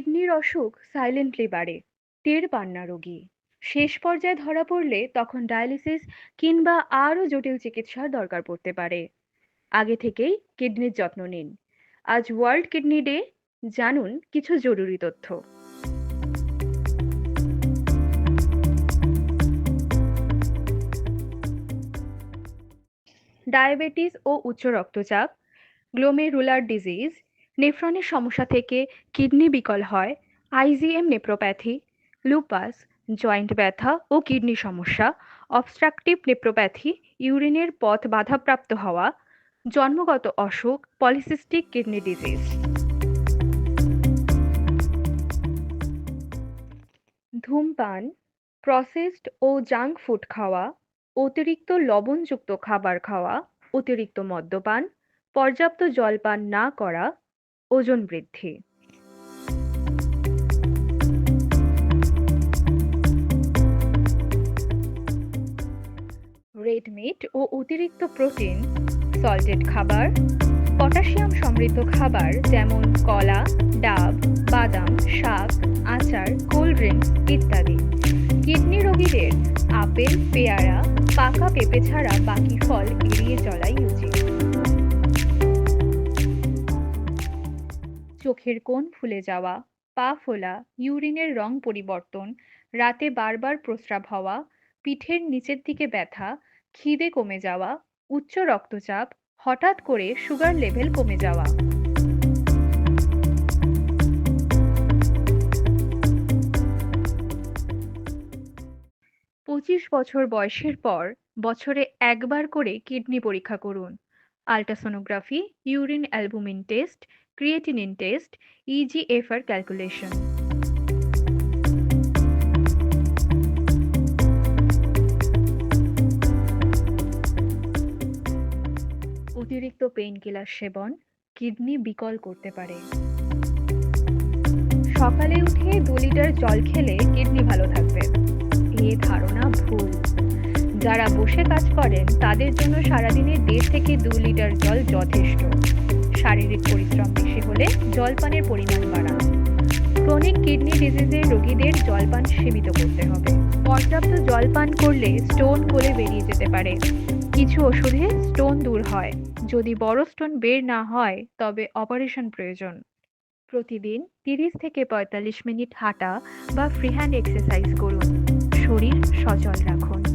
কিডনির অসুখ সাইলেন্টলি বাড়ে। টের পান না রোগী। শেষ পর্যায়ে ধরা পড়লে তখন ডায়ালিসিস কিংবা আরও জটিল চিকিৎসার দরকার পড়তে পারে। আগে থেকেই কিডনির যত্ন নিন। আজ ওয়ার্ল্ড কিডনি ডে জানুন কিছু জরুরি তথ্য। ডায়াবেটিস ও উচ্চ রক্তচাপ গ্লোমেরুলার ডিজিজ নেফ্রনের সমস্যা থেকে কিডনি বিকল হয় আইজিএম নেপ্রোপ্যাথি, লুপাস, জয়েন্ট ব্যথা ও কিডনি সমস্যা, অবস্ট্রাকটিভ নেপ্রোপ্যাথি, ইউরিনের পথ বাধাপ্রাপ্ত হওয়া, জন্মগত অসুখ, পলিসিস্টিক কিডনি ডিজিজ। ধূমপান, প্রসেসড ও জাঙ্ক ফুড খাওয়া, অতিরিক্ত লবণযুক্ত খাবার খাওয়া, অতিরিক্ত মদ্যপান, পর্যাপ্ত জলপান না করা ওজন বৃদ্ধি। রেড মিট ও অতিরিক্ত প্রোটিন, সল্টেড খাবার, পটাশিয়াম সমৃদ্ধ খাবার যেমন কলা, ডাব, বাদাম, শাক, আচার, কোল্ড ড্রিঙ্কস ইত্যাদি। কিডনি রোগীদের আপেল, পেয়ারা, পাকা পেঁপে ছাড়া বাকি ফল চোখের কোণ ফুলে যাওয়া, পা ফোলা, ইউরিনের রং পরিবর্তন, রাতে বারবার প্রস্রাব হওয়া, পিঠের নিচের দিকে ব্যথা, খিদে কমে যাওয়া, উচ্চ রক্তচাপ, হঠাৎ করে সুগার লেভেল কমে যাওয়া। পঁচিশ বছর বয়সের পর বছরে একবার করে কিডনি পরীক্ষা করুন। Ultrasonography, urine albumin test creatinine test eGFR calculation অতিরিক্ত পেইনকিলার সেবন কিডনি বিকল করতে পারে। সকালে উঠে দু লিটার জল খেলে কিডনি ভালো থাকবে। এ ধারণা ভুল। যারা বসে কাজ করেন, তাদের জন্য সারাদিনে দেড় থেকে দু লিটার জল যথেষ্ট। শারীরিক পরিশ্রম বেশি হলে জলপানের পরিমাণ বাড়ান। ক্রনিক কিডনি ডিজিজের রোগীদের জলপান সীমিত করতে হবে। পর্যাপ্ত জলপান করলে স্টোন গলে বেরিয়ে যেতে পারে। কিছু ওষুধে স্টোন দূর হয়। যদি বড় স্টোন বের না হয়, তবে অপারেশন প্রয়োজন। প্রতিদিন তিরিশ থেকে পঁয়তাল্লিশ মিনিট হাঁটা বা ফ্রি হ্যান্ড এক্সারসাইজ করুন। শরীর সচল রাখুন।